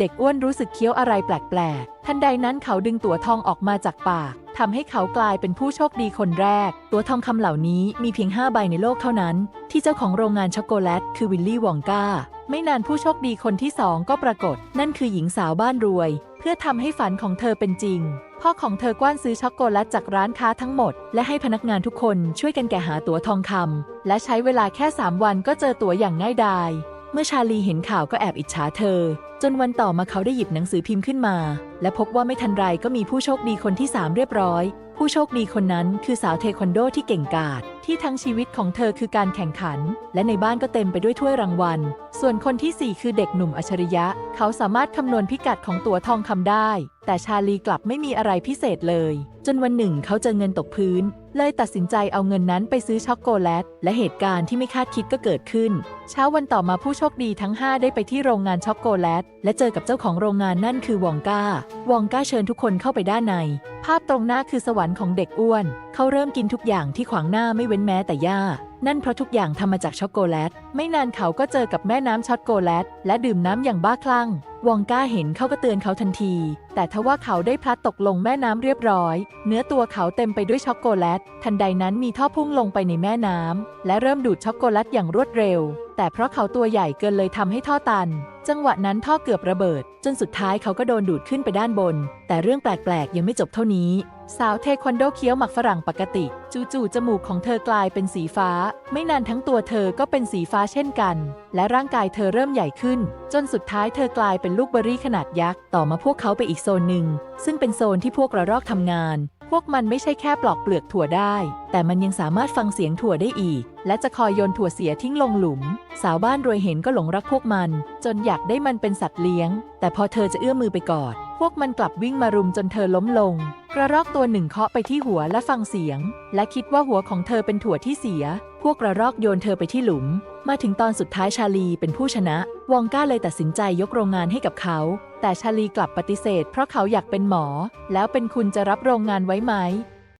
เด็กอ้วนรู้สึกเคี้ยวอะไรแปลกๆ ทันใดนั้นเขาดึงตั๋วทองออกมาจากปากทำให้เขากลายเป็นผู้โชคดีคนแรก ตั๋วทองคำเหล่านี้มีเพียง 5 ใบในโลกเท่านั้น ที่เจ้าของโรงงานช็อกโกแลต คือวิลลี่วองกาไม่นานผู้โชคดีคนที่สองก็ปรากฏ นั่นคือหญิงสาวบ้านรวย เพื่อทำให้ฝันของเธอเป็นจริง พ่อของเธอกว้านซื้อช็อกโกแลตจากร้านค้าทั้งหมด และให้พนักงานทุกคนช่วยกันแกะหาตั๋วทองคำและใช้เวลาแค่ 3 วันก็เจอตั๋วอย่างง่ายดาย เมื่อชาลีเห็นข่าวก็แอบอิจฉาเธอ จนวันต่อมาเขาได้หยิบหนังสือพิมพ์ขึ้นมา และพบว่าไม่ทันไรก็มีผู้โชคดีคนที่ 3 เรียบร้อย ผู้โชคดีคนนั้นคือสาวเทควันโดที่เก่งกาจ ที่ทั้งชีวิตของเธอคือการแข่งขัน และในบ้านก็เต็มไปด้วยถ้วยรางวัล ส่วนคนทีสี่ 4 คือเด็กหนุ่มอัจฉริยะ เขาสามารถคำนวณพิกัดของตั๋วทองคำได้ แต่ชาลีกลับไม่มีอะไรพิเศษเลย จนวันหนึ่งเขาเจอเงินตกพื้น เลยตัดสินใจเอาเงินนั้นไปซื้อช็อกโกแลต และเหตุการณ์ที่ไม่คาดคิดก็เกิดขึ้น เช้าวันต่อมาผู้โชคดีทั้ง 5 ได้ไปที่โรงงานช็อกโกแลต และเจอกับเจ้าของโรงงานนั่นคือวองกาวองกาเชิญทุกคนเข้าไปด้านใน ภาพตรงหน้าคือสวรรค์ของเด็กอ้วน เขาเริ่มกินทุกอย่างที่ขวางหน้าไม่เว้นแม้แต่หญ้า นั่นเพราะทุกอย่างทำมาจากช็อกโกแลต ไม่นานเขาก็เจอกับแม่น้ำช็อกโกแลต และดื่มน้ำอย่างบ้าคลั่ง วองก้าเห็นเขาก็เตือนเขาทันทีแต่ทว่าเขาได้พลัดตกลงแม่น้ำเรียบร้อย เนื้อตัวเขาเต็มไปด้วยช็อกโกแลต ทันใดนั้นมีท่อพุ่งลงไปในแม่น้ำและเริ่มดูดช็อกโกแลตอย่างรวดเร็ว แต่เพราะเขาตัวใหญ่เกินเลยทำให้ท่อตัน จังหวะนั้นท่อเกือบระเบิด จนสุดท้ายเขาก็โดนดูดขึ้นไปด้านบน แต่เรื่องแปลกๆ ยังไม่จบเท่านี้ สาวเทควันโดเคี้ยวหมักฝรั่งปกติ จู่ๆจมูกของเธอกลายเป็นสีฟ้า ไม่นานทั้งตัวเธอก็เป็นสีฟ้าเช่นกัน และร่างกายเธอเริ่มใหญ่ขึ้น จนสุดท้ายเธอกลายเป็นลูกเบอร์รี่ขนาดยักษ์ต่อมาพวกเขาไปอีกโซนหนึ่ง ซึ่งเป็นโซนที่พวกระรอกทำงาน พวกมันไม่ใช่แค่ปลอกเปลือกถั่วได้ แต่มันยังสามารถฟังเสียงถั่วได้อีก และจะคอยโยนถั่วเสียทิ้งลงหลุม สาวบ้านรวยเห็นก็หลงรักพวกมัน จนอยากได้มันเป็นสัตว์เลี้ยง แต่พอเธอจะเอื้อมมือไปกอด พวกมันกลับวิ่งมารุมจนเธอล้มลง กระรอกตัวหนึ่งเคาะไปที่หัวและฟังเสียง และคิดว่าหัวของเธอเป็นถั่วที่เสีย พวกกระรอกโยนเธอไปที่หลุม มาถึงตอนสุดท้ายชาลีเป็นผู้ชนะ วองก้าเลยตัดสินใจยกโรงงานให้กับเขา แต่ชาลีกลับปฏิเสธ เพราะเขาอยากเป็นหมอ แล้วเป็นคุณจะรับโรงงานไว้ไหม